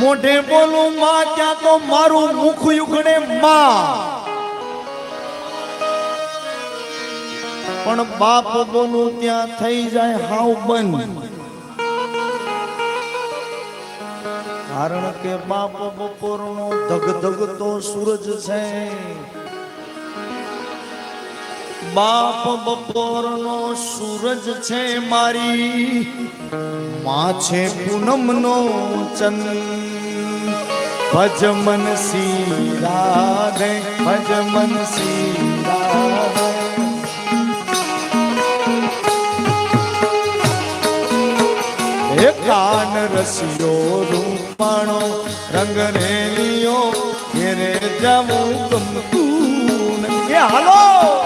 મોઢે બોલું માં, ત્યાં તો મારું મુખ યુગણે માં. પણ બાપ બોલું, ત્યાં થઈ જાય હાવ બંધ. કારણ કે બાપ બપોરનો ધગધગતો સૂરજ છે. બાપ બપોરનો સૂરજ છે મારી, માં છે પૂનમનો ચંદ ભજ મન સી રાધે ભજ કાન રસિયો રૂપાણો રંગ રેલિયો ઘેરે જવું ગમતું હાલો!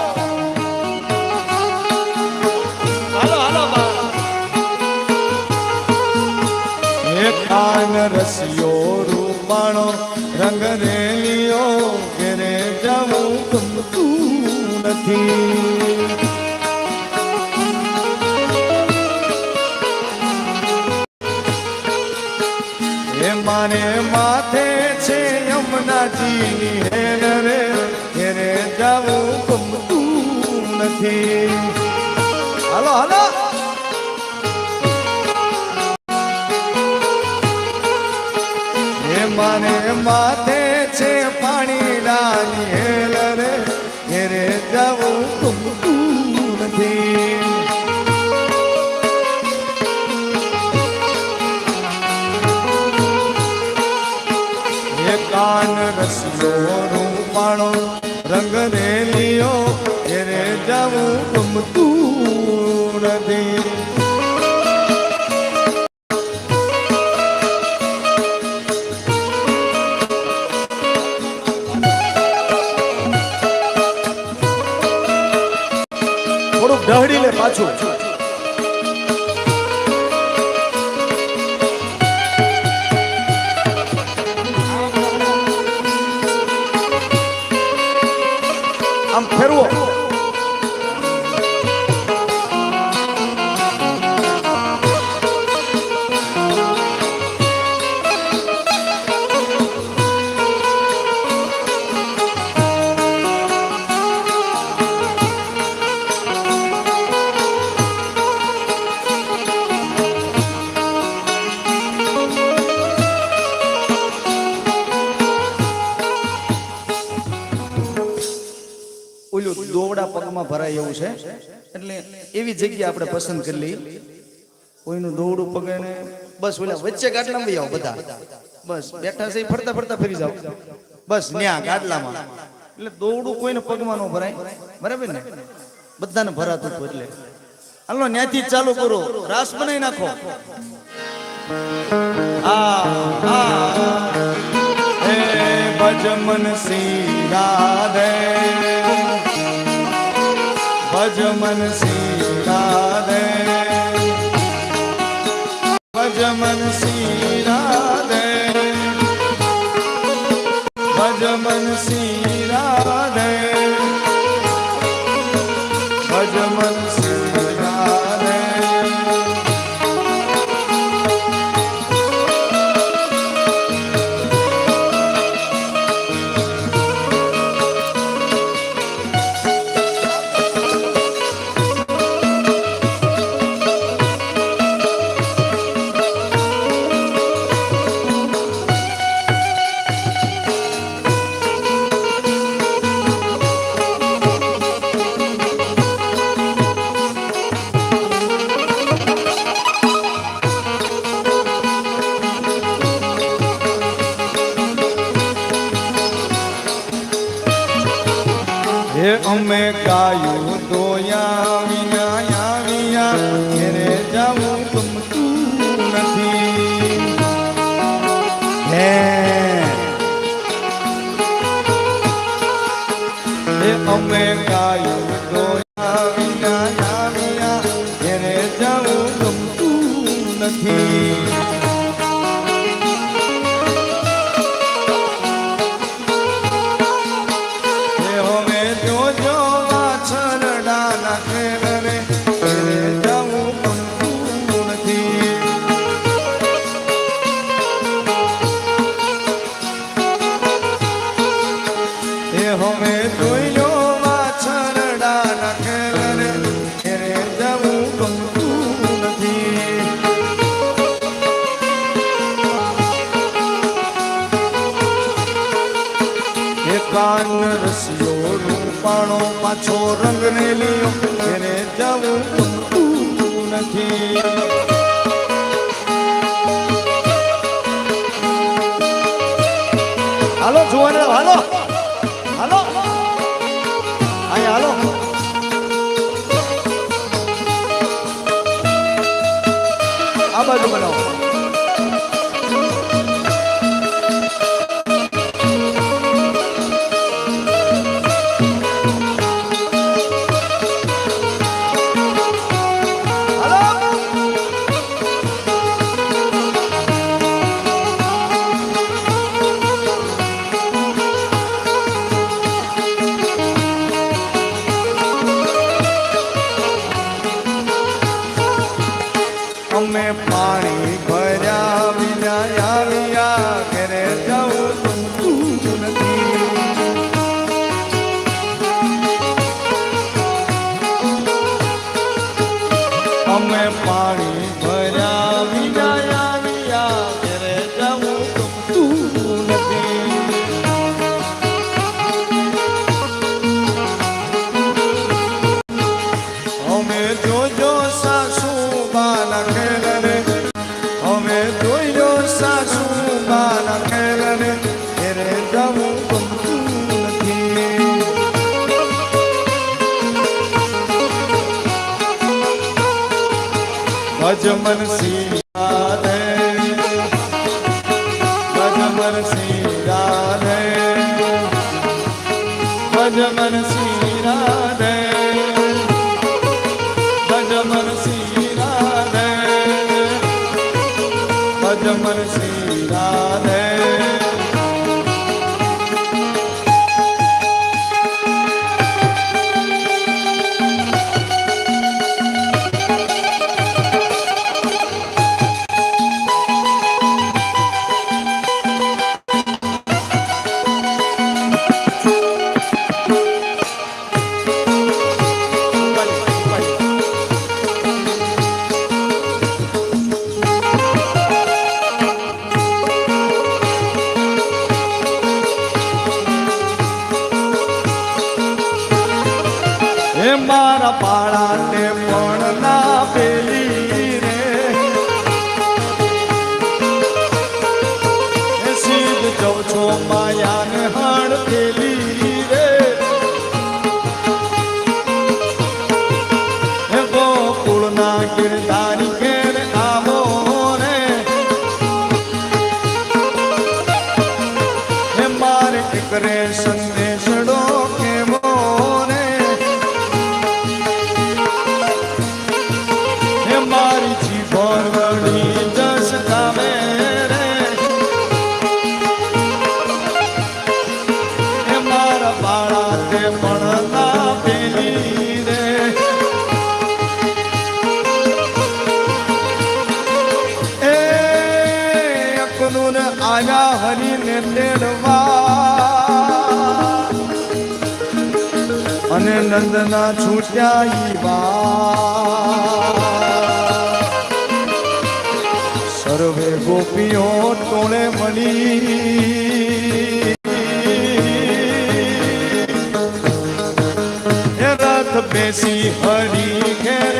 રસિયો રૂપાણો રંગ રેલિયો ઘેરે જવું ગમતું નથી. હે મારે માથે છે યમુનાજીની હેર રે, ઘેરે જવું ગમતું નથી. હલો, હાલો. માથે છે પાણી રાની હેલ રે, ઘેરે જવું નથી. કાન રસિયો રૂપાણો રંગ રેલિયો ઘેરે જવું ગમતું નથી. ભરાય એવું છે? એટલે એવી જગ્યા આપણે પસંદ કરી લઈ કોઈનું દોડું પગે ને બસ ઓલા વચ્ચે ગાટલામાં આવો બધા. બસ, બેઠા છે ફરતા ફરતા ફરી જાવ બસ, ન્યા ગાટલામાં. એટલે દોવડું કોઈને પગમાં ન ભરાય. બરાબર ને? બધાને ભરાતું હતું એટલે. હાલો ન્યાથી ચાલુ કરો. રાસ બનાવી નાખો. આ આ. હે ભજ મન સી રાધે ભજ મન સી રાધે ભજ મન સી રાધે ભજ મન સી ગાયું દોયા વિના આવ્યા ઘેરે જવું રંગ ને લીલો એને જવું નથી grandpa. જમનસિંહ હે મારા પાળાને પણ ના પેલી અને નંદના છૂટ્યા ઈવા સર્વે ગોપીઓ ટોળે મળી. એ રથ બેસી હરી ઘેર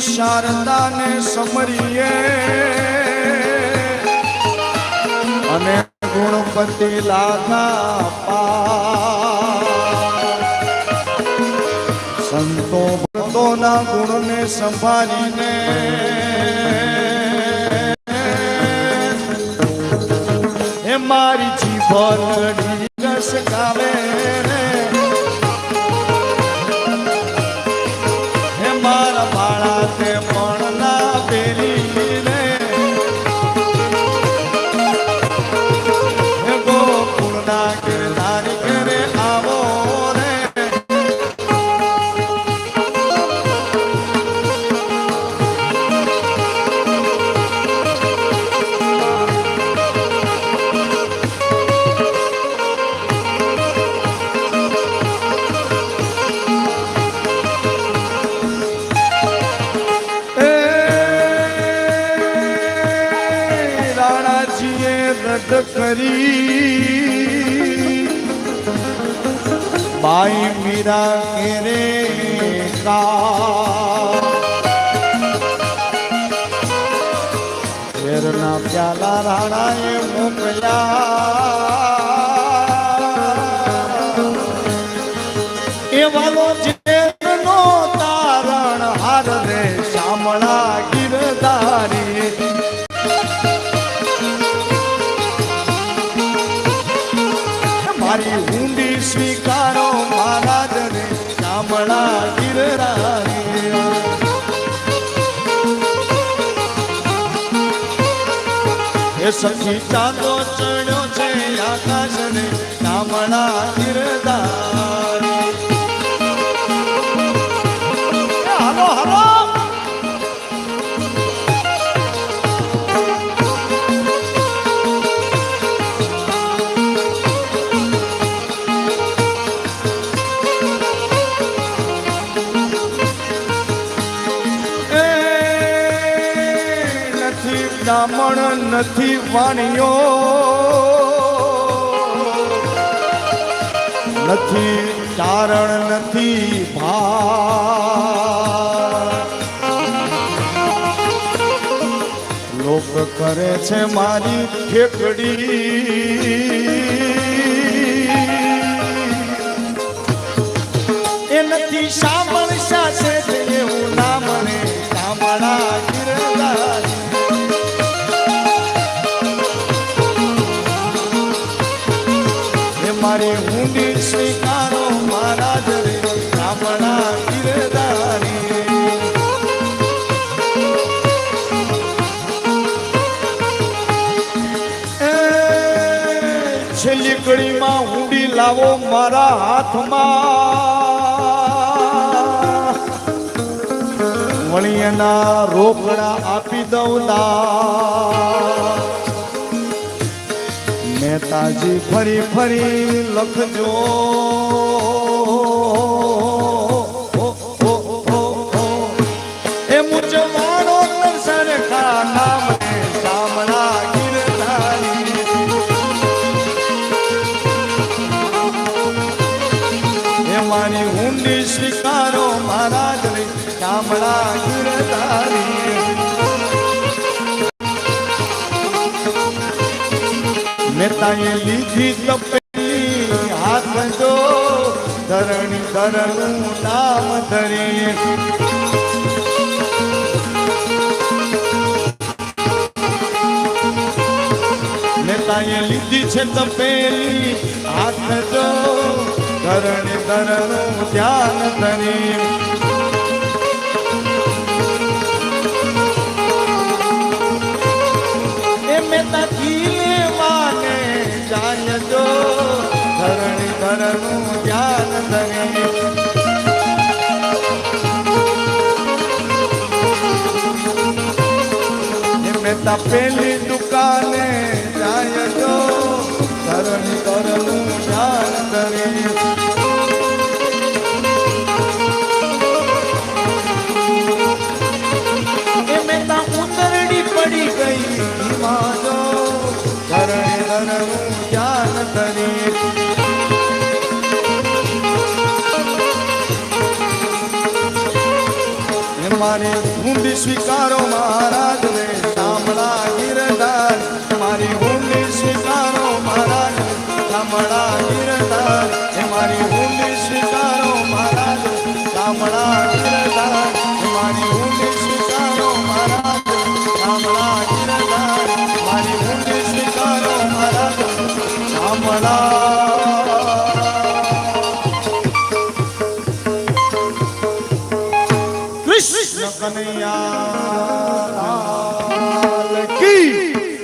શારદાને સમરીએ. અને ગુણપતિ લાગા પા સંતો ભક્તોના ગુણને સંભાળીને એ મારી જીવન રસ ગાવે રદ કરી. બાઈ મીરા કેરે કા. પ્યાલા રાણાએ મોકલ્યા. મારી ઊંડી સ્વીકારો મહારાજને શામળા ગિરધારી એ સખી ચાંદો ચડ્યો છે આકાશને શામળા ગિરધારી નથી વાણિયો. નથી ચારણ નથી ભા લોક કરે છે મારી ઠેકડી. છેલ્લી કડીમાં ઊંડી લાવો મારા હાથમાં. વણિયાના રોકડા આપી દઉં ના. નેતાજી ફરી ફરી લખજો. નેતાએ લીધી તપેલી હાથ જો ધરણી ધરણું નામ ધરી નેતાએ લીધી છે તપેલી. હાથ જો ધરણી ધરણું ધ્યાન ધરી ધરનું ધ્યાન ધરી મહેતા